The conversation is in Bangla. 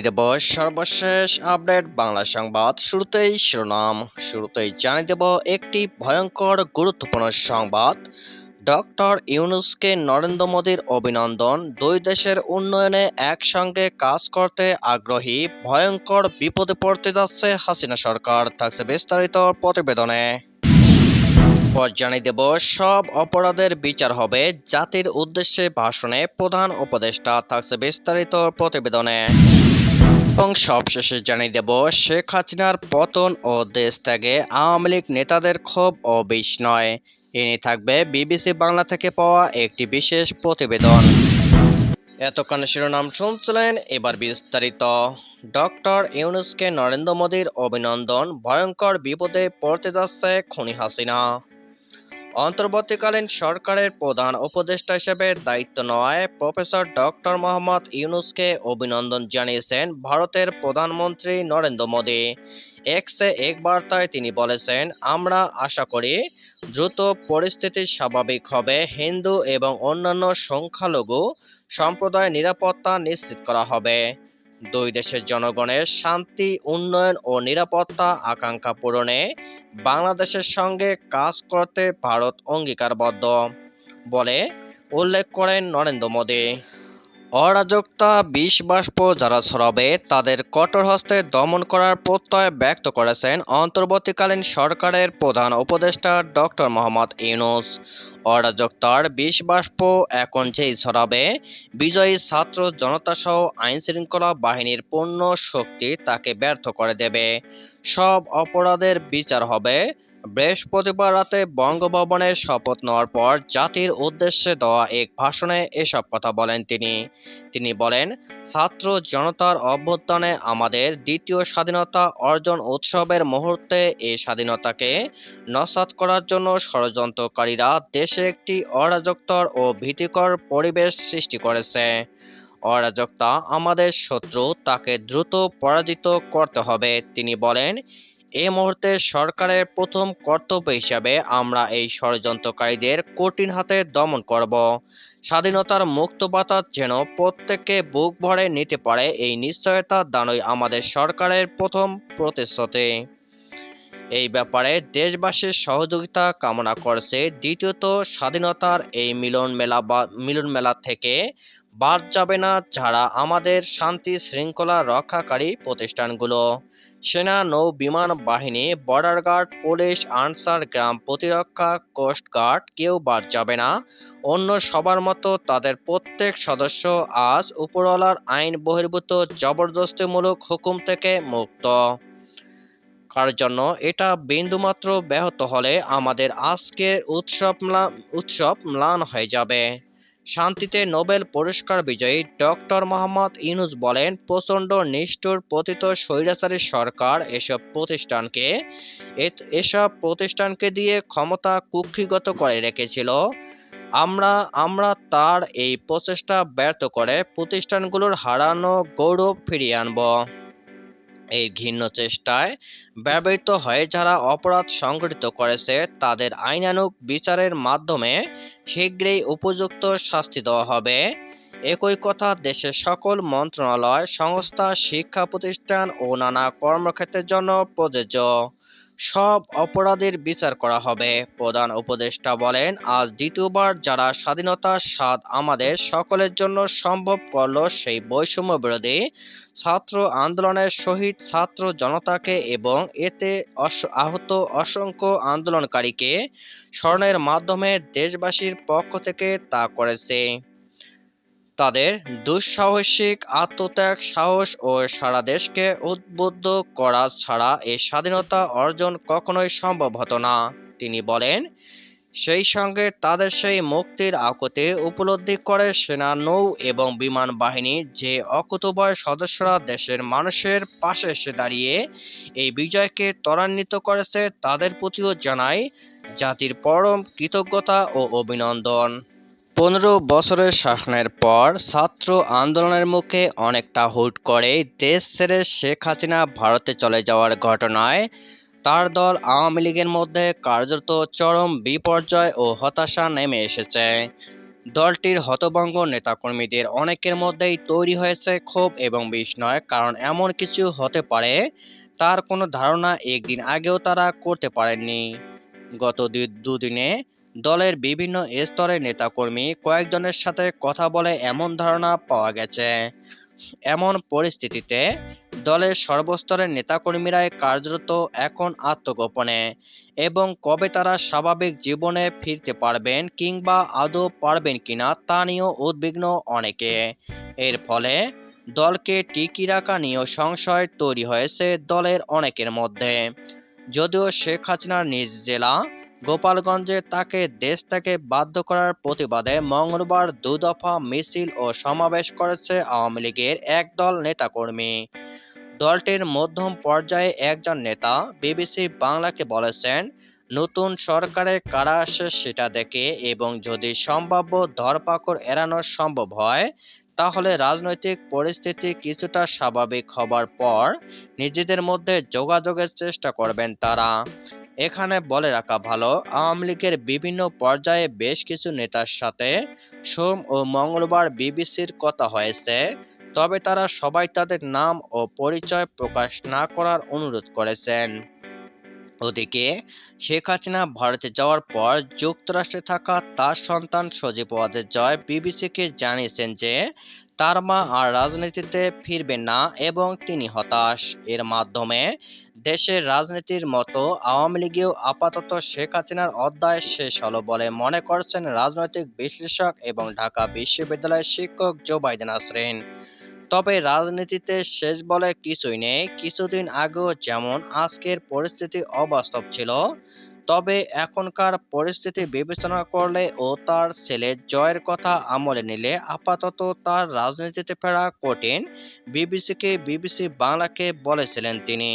জানিয়ে দেব সর্বশেষ আপডেট বাংলা সংবাদ শুরুতেই শিরোনাম। শুরুতেই জানিয়ে দেব একটি ভয়ঙ্কর গুরুত্বপূর্ণ সংবাদ। ডক্টর ইউনুসকে নরেন্দ্র মোদীর অভিনন্দন। দুই দেশের উন্নয়নে একসঙ্গে কাজ করতে আগ্রহী, ভয়ঙ্কর বিপদে পড়তে যাচ্ছে হাসিনা সরকার, থাকছে বিস্তারিত প্রতিবেদনে। পর জানিয়ে দেব, সব অপরাধের বিচার হবে জাতির উদ্দেশ্যে ভাষণে প্রধান উপদেষ্টা, থাকছে বিস্তারিত প্রতিবেদনে। এবং সবশেষে জানিয়ে দেব, শেখ হাসিনার পতন ও দেশ ত্যাগে আওয়ামী লীগ নেতাদের ক্ষোভ ও নয়। এ থাকবে বিবিসি বাংলা থেকে পাওয়া একটি বিশেষ প্রতিবেদন। এতক্ষণ শিরোনাম শুনছিলেন এবার বিস্তারিত। ডক্টর ইউনুসকে নরেন্দ্র মোদীর অভিনন্দন, ভয়ঙ্কর বিপদে পড়তে যাচ্ছে খনি হাসিনা। অন্তর্বর্তীকালীন সরকারের প্রধান উপদেষ্টা হিসেবে দায়িত্ব নেওয়ায় প্রফেসর ডক্টর মোহাম্মদ ইউনুসকে অভিনন্দন জানিয়েছেন ভারতের প্রধানমন্ত্রী নরেন্দ্র মোদী। এক্সে এক বার্তায় তিনি বলেছেন, আমরা আশা করি দ্রুত পরিস্থিতি স্বাভাবিক হবে। হিন্দু এবং অন্যান্য সংখ্যালঘু সম্প্রদায় নিরাপত্তা নিশ্চিত করা হবে। দুই দেশের জনগণের শান্তি, উন্নয়ন ও নিরাপত্তা আকাঙ্ক্ষা পূরণে বাংলাদেশের সঙ্গে কাজ করতে ভারত অঙ্গীকারবদ্ধ বলে উল্লেখ করেন নরেন্দ্র মোদী। অরাজকতা, বিষ বাষ্প যারা ছড়াবে, তাদের কঠোর হস্তে দমন করার প্রত্যয় ব্যক্ত করেছেন অন্তর্বর্তীকালীন সরকারের প্রধান উপদেষ্টা ডক্টর মোহাম্মদ ইউনুস। অরাজকতার বিষ বাষ্প এখন যেই ছড়াবে, বিজয়ী ছাত্র জনতাসহ আইনশৃঙ্খলা বাহিনীর পূর্ণ শক্তি তাকে ব্যর্থ করে দেবে। সব অপরাধের বিচার হবে বৃহস্পতিবার রাতে বঙ্গভবনে শপথ নেওয়ার পর জাতির উদ্দেশ্যে দেওয়া এক ভাষণে এসব কথা বলেন তিনি। তিনি বলেন, ছাত্র জনতার অভ্যুত্থানে আমাদের দ্বিতীয় স্বাধীনতা অর্জন উৎসবের মুহূর্তে এই স্বাধীনতাকে নস্যাৎ করার জন্য ষড়যন্ত্রকারীরা দেশে একটি অরাজকতার ও ভীতিকর পরিবেশ সৃষ্টি করেছে। অরাজকতা আমাদের শত্রু, তাকে দ্রুত পরাজিত করতে হবে। তিনি বলেন এ মুহূর্তে সরকারের প্রথম কর্তব্য হিসাবে আমরা এই ষড়যন্ত্রকারীদের কঠিন হাতে দমন করব। স্বাধীনতার মুক্ত বাতাস যেন প্রত্যেককে বুক ভরে নিতে পারে, এই নিশ্চয়তা দানই আমাদের সরকারের প্রথম প্রতিশ্রুতি। এই ব্যাপারে দেশবাসীর সহযোগিতা কামনা করছে। দ্বিতীয়ত, স্বাধীনতার এই মিলন মেলা বা মিলন মেলা থেকে বাদ যাবে না যারা আমাদের শান্তি শৃঙ্খলা রক্ষাকারী প্রতিষ্ঠানগুলো। সেনা নৌ বিমান বাহিনী বর্ডার গার্ড পুলিশ আনসার গ্রাম প্রতিরক্ষা কোস্টগার্ড কেউ বাদ যাবে না। অন্য সবার মতো তাদের প্রত্যেক সদস্য আজ উপরওয়ালার আইন বহির্ভূত জবরদস্তিমূলক হুকুম থেকে মুক্ত। কার জন্য? এটা বিন্দুমাত্র ব্যাহত হলে আমাদের আজকের উৎসব উৎসব ম্লান হয়ে যাবে। শান্তিতে নোবেল পুরস্কার বিজয়ী ডক্টর মোহাম্মদ ইউনুস বলেন, প্রচণ্ড নিষ্ঠুর পতিত স্বৈরাচারী সরকার এসব প্রতিষ্ঠানকে এসব প্রতিষ্ঠানকে দিয়ে ক্ষমতা কুক্ষিগত করে রেখেছিল। আমরা আমরা তার এই প্রচেষ্টা ব্যর্থ করে প্রতিষ্ঠানগুলোর হারানো গৌরব ফিরিয়ে আনব। এই ঘৃণ্য চেষ্টায় ব্যবহৃত হয়ে যারা অপরাধ সংঘটিত করেছে, তাদের আইনানুগ বিচারের মাধ্যমে শীঘ্রই উপযুক্ত শাস্তি দেওয়া হবে। একই কথা, দেশের সকল মন্ত্রণালয়, সংস্থা, শিক্ষা প্রতিষ্ঠান ও নানা কর্মক্ষেত্রের জন্য প্রযোজ্য। সব অপরাধের বিচার করা হবে। প্রধান উপদেষ্টা বলেন, আজ দ্বিতীয়বার যারা স্বাধীনতার স্বাদ আমাদের সকলের জন্য সম্ভব করল, সেই বৈষম্য বিরোধী ছাত্র আন্দোলনের শহীদ ছাত্র জনতাকে এবং এতে আহত অসংখ্য আন্দোলনকারীকে স্মরণের মাধ্যমে দেশবাসীর পক্ষ থেকে তা করেছে। তাদের দুঃসাহসিক আত্মত্যাগ, সাহস ও সারা দেশকে উদ্বুদ্ধ করা ছাড়া এই স্বাধীনতা অর্জন কখনোই সম্ভব হতো না। তিনি বলেন, সেই সঙ্গে তাদের সেই মুক্তির আকুতি উপলব্ধি করে সেনা নৌ এবং বিমান বাহিনীর যে অকুতভয় সদস্যরা দেশের মানুষের পাশে এসে দাঁড়িয়ে এই বিজয়কে ত্বরান্বিত করেছে, তাদের প্রতিও জানাই জাতির পরম কৃতজ্ঞতা ও অভিনন্দন। পনেরো বছরের শাসনের পর ছাত্র আন্দোলনের মুখে অনেকটা হুট করে দেশ ছেড়ে শেখ হাসিনা ভারতে চলে যাওয়ার ঘটনায় তার দল আওয়ামী লীগের মধ্যে কার্যত চরম বিপর্যয় ও হতাশা নেমে এসেছে। দলটির হতভঙ্গ নেতাকর্মীদের অনেকের মধ্যেই তৈরি হয়েছে ক্ষোভ এবং বিস্ময়, কারণ এমন কিছু হতে পারে তার কোনো ধারণা একদিন আগেও তারা করতে পারেননি। গত দুদিনে দলের বিভিন্ন স্তরের নেতাকর্মী কয়েকজনের সাথে কথা বলে এমন ধারণা পাওয়া গেছে। এমন পরিস্থিতিতে দলের সর্বস্তরের নেতাকর্মীরাই কার্যরত এখন আত্মগোপনে এবং কবে তারা স্বাভাবিক জীবনে ফিরতে পারবেন কিংবা আদৌ পারবেন কিনা তা নিয়েও উদ্বিগ্ন অনেকে। এর ফলে দলকে টিকি রাখা নিয়েও সংশয় তৈরি হয়েছে দলের অনেকের মধ্যে। যদিও শেখ হাসিনার নিজ জেলা গোপালগঞ্জে তাকে দেশ থেকে বাধ্য করার প্রতিবাদে মঙ্গলবার দুদফা মিছিল ও সমাবেশ করেছে আওয়ামী লীগের একদল নেতাকর্মী। দলটির মধ্যম পর্যায়ে একজন নেতা বিবিসি বাংলাকে বলেছেন, নতুন সরকারে কারা আসে সেটা দেখে এবং যদি সম্ভাব্য ধরপাকড় এড়ানো সম্ভব হয়, তাহলে রাজনৈতিক পরিস্থিতি কিছুটা স্বাভাবিক হবার পর নিজেদের মধ্যে যোগাযোগের চেষ্টা করবেন তারা। এখানে বলে রাখা ভালো, আওয়ামী লীগের বিভিন্ন পর্যায়ে বেশ কিছু নেতার সাথে সোম ও মঙ্গলবার বিবিসির কথা হয়েছে, তবে তারা সবাই তাদের নাম ও পরিচয় প্রকাশ না করার অনুরোধ করেছেন। ওদিকে, শেখ হাসিনা ভারতে যাওয়ার পর যুক্তরাষ্ট্রে থাকা তার সন্তান সজীব ওয়াজেদ জয় বিবিসিকে জানিয়েছেন যে, তার মা আর রাজনীতিতে ফিরবেন না এবং তিনি হতাশ। এর মাধ্যমে দেশের রাজনীতির মতো আওয়ামী লীগেও আপাতত শেখ হাসিনার অধ্যায় শেষ হলো বলে মনে করছেন রাজনৈতিক বিশ্লেষক এবং ঢাকা বিশ্ববিদ্যালয়ের শিক্ষক জোবাইদ নাসরিন তবে রাজনীতিতে শেষ বলে কিছুই নেই। কিছুদিন আগেও যেমন আজকের পরিস্থিতি অবাস্তব ছিল, তবে এখনকার পরিস্থিতি বিবেচনা করলে ও তার ছেলে জয়ের কথা আমলে নিলে আপাতত তার রাজনীতিতে ফেরা কঠিন। বিবিসিকে বিবিসি বাংলাকে বলেছিলেন তিনি।